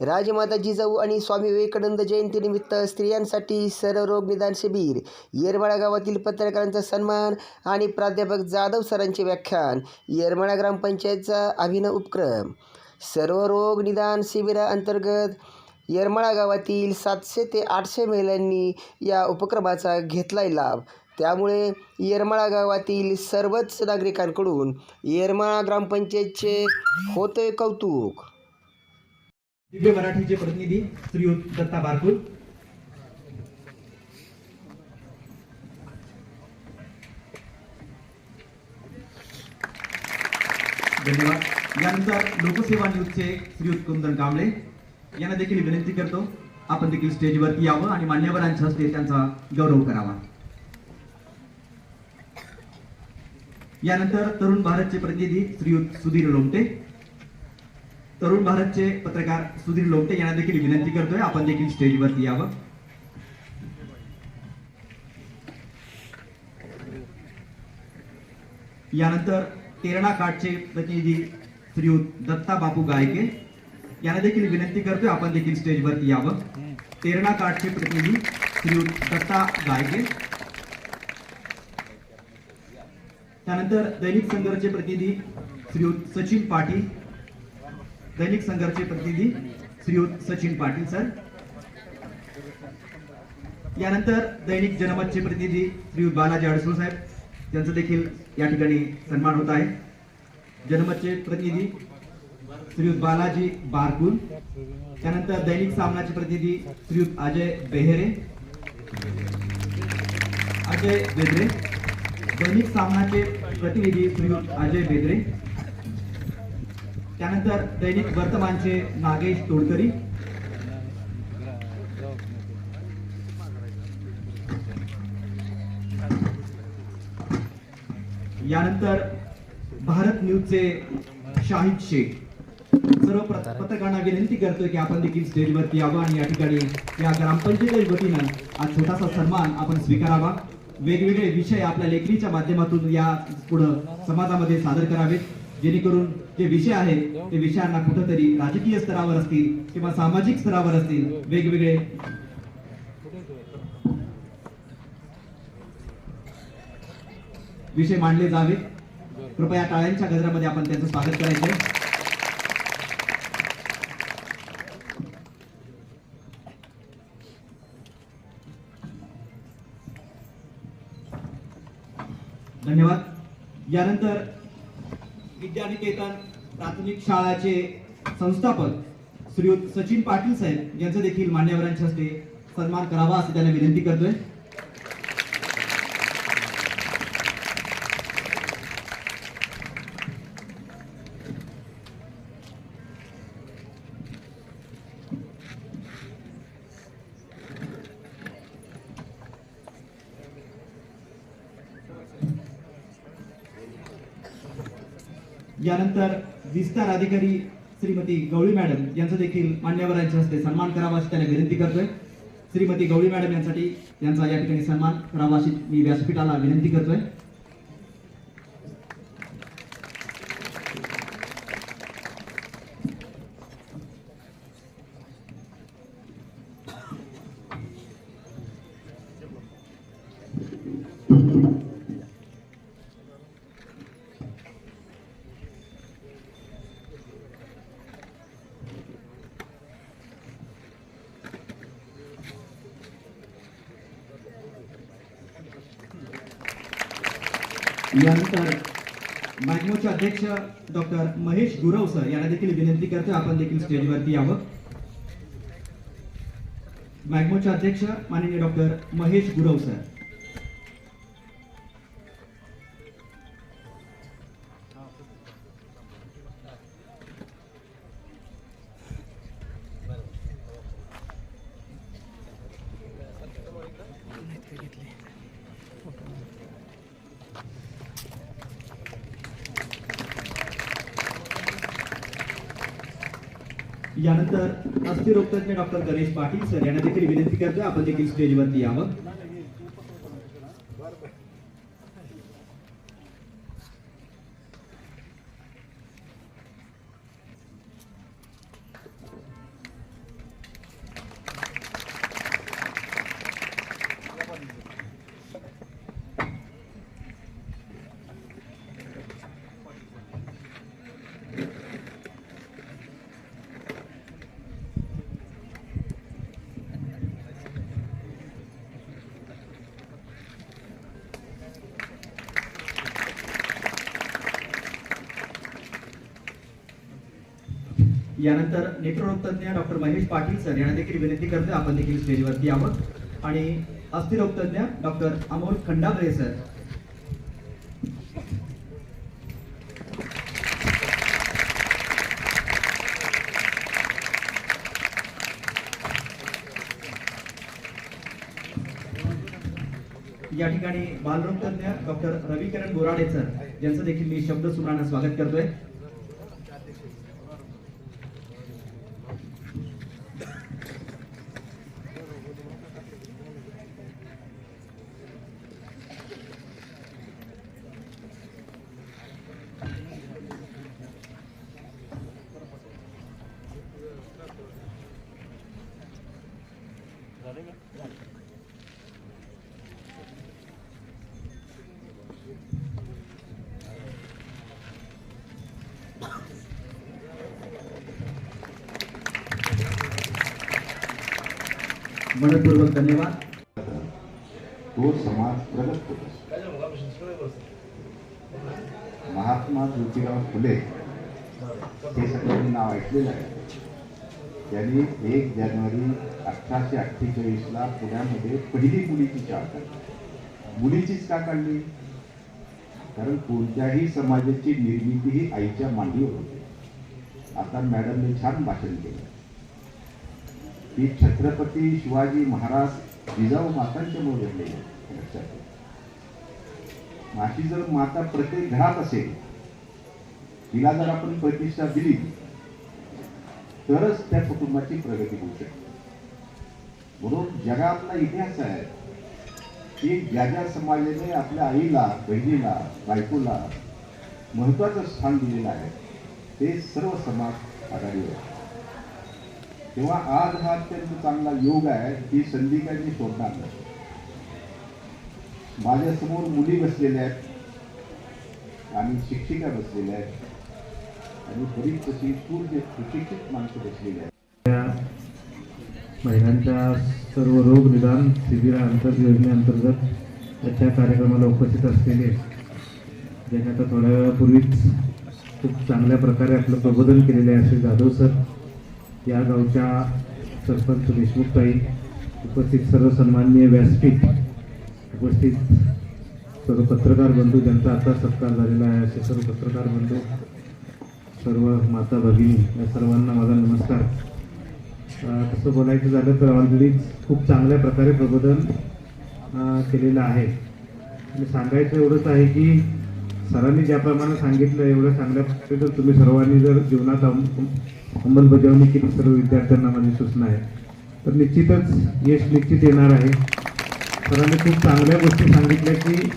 राजमाता जिजाऊ आणि स्वामी विवेकानंद जयंतीनिमित्त स्त्रियांसाठी सर्वरोग निदान शिबिर येरमाळा गावातील पत्रकारांचा सन्मान आणि प्राध्यापक जाधव सरांचे व्याख्यान येरमाळा ग्रामपंचायतचा अभिनव उपक्रम. सर्वरोग निदान शिबिराअंतर्गत येरमाळा गावातील सातशे ते आठशे महिलांनी या उपक्रमाचा घेतलाय लाभ. त्यामुळे येरमाळा गावातील सर्वच नागरिकांकडून येरमाळा ग्रामपंचायतचे होते कौतुक. दिव्य मराठीचे प्रतिनिधी श्री दत्ता बारकुल. धन्यवाद. यानंतर लोकसेवा न्यूजचे श्रीयुत कुंदन कांबळे. यांना देखील विनंती करतो आपण देखील स्टेजवरती यावं आणि मान्यवरांच्या हस्ते त्यांचा गौरव करावा. यानंतर तरुण भारतचे प्रतिनिधी श्रीयुत सुधीर लोमटे तरुण भारतचे पत्रकार सुधीर लोमटे यांना देखील विनंती करतोय. आपण देखील स्टेजवरती यावं. यानंतर तेरणा काठचे प्रतिनिधी श्री दत्ता बापू गायके यांना देखील विनंती करतोय. आपण देखील स्टेजवरती यावं. तेरणा काठचे प्रतिनिधी श्री दत्ता गायके. त्यानंतर दैनिक संघर्षचे प्रतिनिधी श्री सचिन पाटील दैनिक संघर्षचे प्रतिनिधी श्रीयुत सचिन पाटील सर. यानंतर दैनिक जनमतचे प्रतिनिधी श्रीयुत बालाजी अडसूळ साहेब. त्यांचं देखील या ठिकाणी सन्मान होत आहे. जनमतचे प्रतिनिधी श्रीयुत बालाजी बारकुल. त्यानंतर दैनिक सामनाचे प्रतिनिधी श्रीयुत अजय बेहेरे. अजय बेदरे. दैनिक सामनाचे प्रतिनिधी श्रीयुत अजय बेदरे. त्यानंतर दैनिक वर्तमानचे नागेश तोडकरी. यानंतर भारत न्यूजचे शाहिद शेख. सर्व पत्रकारांना विनंती करतोय की आपण देखील स्टेजवरती यावं आणि या ठिकाणी या ग्रामपंचायती वतीनं आज छोटासा सन्मान आपण स्वीकारावा. वेगवेगळे विषय आपल्या लेखणीच्या माध्यमातून या पुढं समाजामध्ये सादर करावेत. जेणेकरून जे विषय आहेत ते विषयांना कुठंतरी राजकीय स्तरावर असतील किंवा सामाजिक स्तरावर असतील वेगवेगळे विषय मांडले जावेत कृपया टाळ्यांच्या गजरामध्ये आपण त्यांचं स्वागत करायचं. धन्यवाद. यानंतर विद्यानिकेतन प्राथमिक शाळाचे संस्थापक श्रीयुत सचिन पाटील साहेब यांचं देखील मान्यवरांच्या हस्ते सन्मान करावा असं त्यांना विनंती करतोय. यानंतर विस्तार अधिकारी श्रीमती गवळी मॅडम यांचं देखील मान्यवरांच्या हस्ते सन्मान करावा अशी त्यांना विनंती करतोय. श्रीमती गवळी मॅडम यांसाठी यांचा या ठिकाणी सन्मान करावा अशी मी व्यासपीठाला विनंती करतोय. यानंतर मॅग्मोचे अध्यक्ष डॉक्टर महेश गुरव सर यांना देखील विनंती करतोय आपण देखील स्टेजवरती यावं मॅग्मोचे अध्यक्ष माननीय डॉक्टर महेश गुरव सर. यानंतर अस्थिरोगतज्ञ डॉक्टर गणेश पाटील सर यांना देखील विनंती करतोय. आपण देखील स्टेजवरती यावं. यानंतर नेत्ररोग तज्ञ डॉक्टर महेश पाटील सर यांना देखील विनंती करतोय आपण देखील स्टेजवरती यावं आणि अस्थिरोग तज्ञ डॉक्टर अमोल खंडाबरे सर. या ठिकाणी बालरोग तज्ञ डॉक्टर रविकिरण बोराडे सर यांचं देखील मी शब्द सुरानं स्वागत करतोय. मनपूर्वक धन्यवाद. तो समाज प्रगत होत. महात्मा ज्योतिराव फुले हे सगळ्यांनी नाव ऐकलेलं आहे. त्यांनी एक जानेवारी अठराशे अठ्ठेचाळीसला पुण्यामध्ये पहिली मुलीची शाळा काढली. मुलीचीच का काढली? कारण कोणत्याही समाजाची निर्मिती ही आईच्या मांडीवर होते. आता मॅडमने छान भाषण केलं. की छत्रपती शिवाजी महाराज जिजाऊ मातांच्या मुळे घडलेले आहे. लक्षात ठेवा. अशी जर माता प्रत्येक घरात असेल तिला जर आपण प्रतिष्ठा दिली तरच त्या कुटुंबाची प्रगती होऊ शकते म्हणून जगातला इतिहास आहे की ज्या ज्या समाजाने आपल्या आईला बहिणीला बायकोला महत्वाचं स्थान दिलेलं आहे ते सर्व समाज आघाडीवर आहे. तेव्हा आज हा अत्यंत चांगला योग आहे ही संधी काय मी सोडणार नाही. माझ्यासमोर मुली बसलेल्या आहेत आणि शिक्षिका बसलेल्या आहेत. आणि बरीच तशी पूर्ण सुशिक्षित माणसं बसलेली आहेत. महिलांच्या सर्व रोग निदान शिबिराअंतर योजनेअंतर्गत त्याच्या कार्यक्रमाला उपस्थित असलेले ज्यांनी आता थोड्या वेळापूर्वीच खूप चांगल्या प्रकारे आपलं प्रबोधन केलेले आहे श्री जाधव सर. या गावच्या सरपंच देशमुखताई उपस्थित सर्व सन्माननीय व्यासपीठ उपस्थित सर्व पत्रकार बंधू ज्यांचा आता सत्कार झालेला आहे असे सर्व पत्रकार बंधू सर्व माता भगिनी या सर्वांना माझा नमस्कार. तसं बोलायचं झालं तर ऑलरेडी खूप चांगल्या प्रकारे प्रबोधन केलेलं आहे. म्हणजे सांगायचं एवढंच आहे की सरांनी ज्याप्रमाणे सांगितलं एवढं सांगण्यापेक्षा तर जर तुम्ही सर्वांनी जर जीवनात अंमलबजावणी केली सर्व विद्यार्थ्यांना माझी सूचना आहे. तर निश्चितच यश निश्चित येणार आहे. सरांनी खूप चांगल्या गोष्टी सांगितल्या की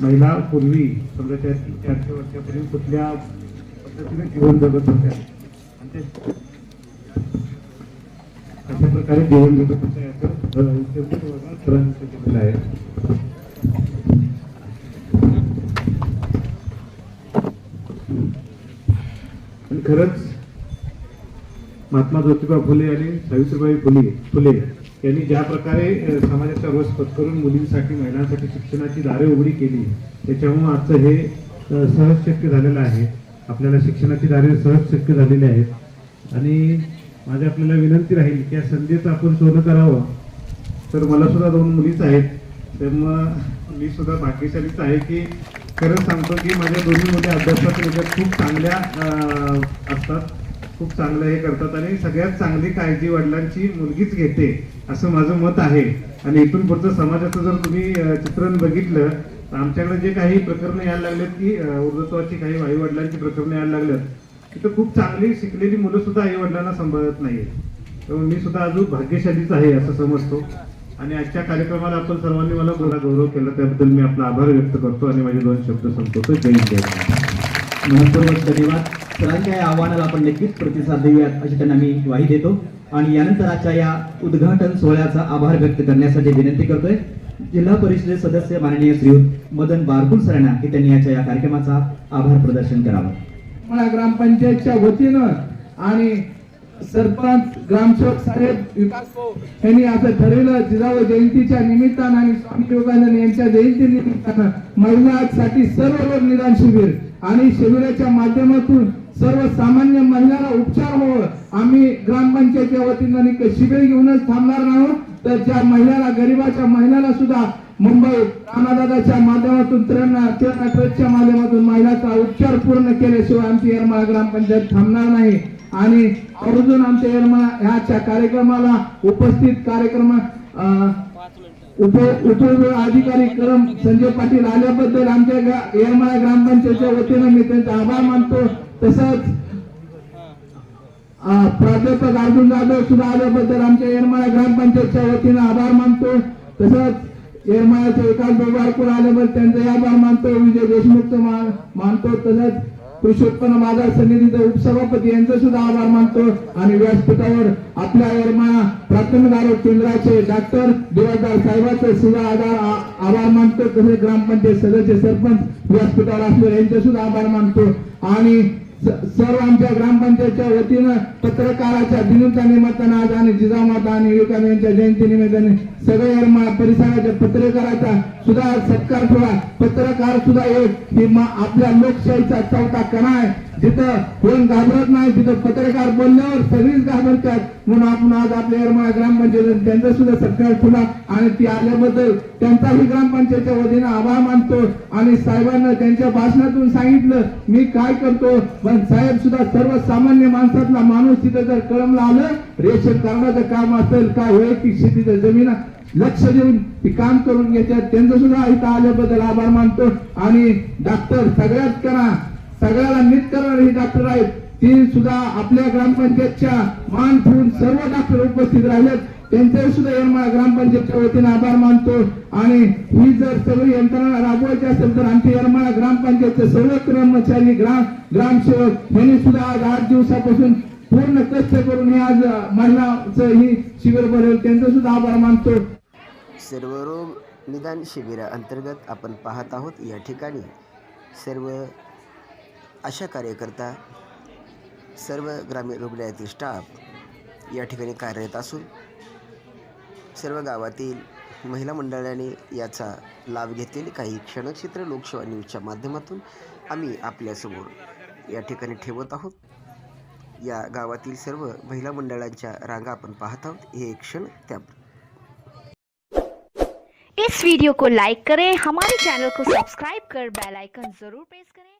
महिला पूर्वी समजा त्या चारशे वर्षापूर्वी कुठल्या पद्धतीने जीवन जगत होत्या. अशा प्रकारे जीवन जगत होत्या. याचं केलेलं आहे. खरंच महात्मा ज्योतिबा फुले आणि सावित्रीबाई फुले फुले यांनी ज्या प्रकारे समाजाचा रस पत्करून मुलींसाठी महिलांसाठी शिक्षणाची दारे उघडी केली त्याच्यामुळं आजचं हे सहज शक्य झालेलं आहे. आपल्याला शिक्षणाची दारे सहज शक्य झालेली आहेत. आणि माझी आपल्याला विनंती राहील की या संधीचं आपण सोनं करावं. तर मला सुद्धा दोन मुलीच आहेत. त्यामुळं मी सुद्धा भाग्यशालीच आहे की खरंच सांगतो की माझ्या दोन्ही मुली अभ्यासात याच्यात खूप चांगल्या असतात. खूप चांगलं हे करतात आणि सगळ्यात चांगली काळजी वडिलांची मुलगीच घेते असं माझं मत आहे. आणि इथून पुढचं समाजाचं जर तुम्ही चित्रण बघितलं तर आमच्याकडे जे काही प्रकरणं यायला लागलेत की वृद्धत्वाची काही आई वडिलांची प्रकरणं यायला लागलेत तिथं खूप चांगली शिकलेली मुलं सुद्धा आई वडिलांना सांभाळत नाही त्यामुळे मी सुद्धा अजून भाग्यशालीच आहे असं समजतो. आणि आजच्या कार्यक्रमाला आपण सर्वांनी मला बोला गौरव केला त्याबद्दल मी आपला आभार व्यक्त करतो आणि माझे दोन शब्द संपवतो. जय जय मनपूर्वक धन्यवाद. सरांच्या या आव्हानाला आपण नक्कीच प्रतिसाद देऊयात अशी त्यांना मी ग्वाही देतो. आणि यानंतर आजच्या या उद्घाटन सोहळ्याचा आभार व्यक्त करण्यासाठी विनंती करतोय. जिल्हा परिषदेचे सदस्य माननीय श्री मदन बारकुल सरांना की त्यांनी याच्या या कार्यक्रमाचा आभार प्रदर्शन करावं. ग्रामपंचायतच्या वतीनं आणि सरपंच ग्रामसेवक साहेब विकास यांनी असं ठरवलं जिजाऊ जयंतीच्या निमित्तानं आणि स्वामी विवेकानंद यांच्या जयंती निमित्तानं महिलांसाठी सर्व रोग निदान शिबिर आणि शिबिराच्या माध्यमातून सर्वसामान्य महिलांना उपचार हो ग्रामपंचायतीच्या वतीनं शिबिर घेऊनच थांबणार नाही. तर ज्या महिलाला गरीबाच्या महिलाला सुद्धा मुंबई राणादादाच्या माध्यमातून त्र्यांना ट्रस्टच्या माध्यमातून महिलाचा उपचार पूर्ण केल्याशिवाय आमची येरमाळा ग्रामपंचायत थांबणार नाही. आणि अर्जुन आमच्या ह्याच्या कार्यक्रमाला उपस्थित कार्यक्रम उप उप अधिकारी करम संजय पाटील आल्याबद्दल आमच्या येरमाळा ग्रामपंचायतच्या वतीनं मी त्यांचा आभार मानतो. तसंच प्राध्यापक अर्जुन जाधव सुद्धा आल्याबद्दल आमच्या येरमाळा ग्रामपंचायतच्या वतीनं आभार मानतो. तसंच येरमाळ्याचे विकास बेबारपूर आल्याबद्दल त्यांचे आभार मानतो. विजय देशमुख मानतो. तसंच पुरुषोत्तम उत्पन्न बाजार समितीचे उपसभापती यांचे सुद्धा आभार मानतो. आणि व्यासपीठावर आपल्या यरमा प्राथमिक आरोग्य केंद्राचे डॉक्टर दिवादार साहेबांचे सुद्धा आधार आभार मानतो. तसेच ग्रामपंचायत सदस्य सरपंच व्यासपीठावर असलेले यांचे सुद्धा आभार मानतो. आणि सर्व आमच्या ग्रामपंचायतच्या वतीनं पत्रकाराच्या दिनाच्या निमित्तानं आज आणि जिजामाता आणि विवेकानंद यांच्या जयंती निमित्ताने सगळे परिसराच्या पत्रकाराचा सुद्धा सत्कार ठेवा पत्रकार सुद्धा एक ही आपल्या लोकशाहीचा चौथा कणा आहे. तिथं कोण घाबरत नाही तिथं पत्रकार बोलल्यावर सगळीच घाबरतात. म्हणून आपण आज आपल्या येरमाळा ग्रामपंचायत त्यांचा सुद्धा सत्कार खुला आणि ती आल्याबद्दल त्यांचाही ग्रामपंचायतच्या वतीनं आभार मानतो. आणि साहेबांना त्यांच्या भाषणातून सांगितलं मी काय करतो? पण साहेब सुद्धा सर्वसामान्य माणसातला माणूस तिथं जर कळमला आलं रेशन कार्डाचं काम असेल काय वैयक्तिक शेतीचं जमीन लक्ष देऊन ती काम करून घेतात. त्यांचं सुद्धा इथं आल्याबद्दल आभार मानतो. आणि डॉक्टर सगळ्यात करा सगळ्याला नीट करणारे हे डॉक्टर आहेत. ती सुद्धा आपल्या ग्रामपंचायतच्या मान ठेवून सर्व डॉक्टर उपस्थित राहिलेत. त्यांचे सुद्धा येरमाळा ग्रामपंचायतच्या वतीने आभार मानतो. आणि ही जर सगळी यंत्रणा राबवायची असेल तर आमच्या येरमाळा ग्रामपंचायतचे सर्व कर्मचारी ग्राम ग्रामसेवक यांनी सुद्धा आज आठ दिवसापासून पूर्ण कष्ट करून हे आज महिलाचं ही शिबिर भरेल त्यांचे सुद्धा आभार मानतो. सर्वरोग निदान शिबिराअंतर्गत आपण पाहत आहोत या ठिकाणी. सर्व अशा कार्यकर्ता सर्व ग्रामीण रुग्णालयातील स्टाफ या ठिकाणी कार्यरत असून सर्व गावातील महिला मंडळाने याचा लाभ घेतलेले काही क्षणचित्र लोकसेवा न्यूजच्या माध्यमातून आम्ही आपल्यासमोर या ठिकाणी ठेवत आहोत. या गावातील सर्व महिला मंडळांच्या रांगा आपण पाहत आहोत. हे एक क्षण त्या इस वीडियो को लाइक करें हमारे चैनल को सब्सक्राइब कर बेल आइकन जरूर प्रेस करें।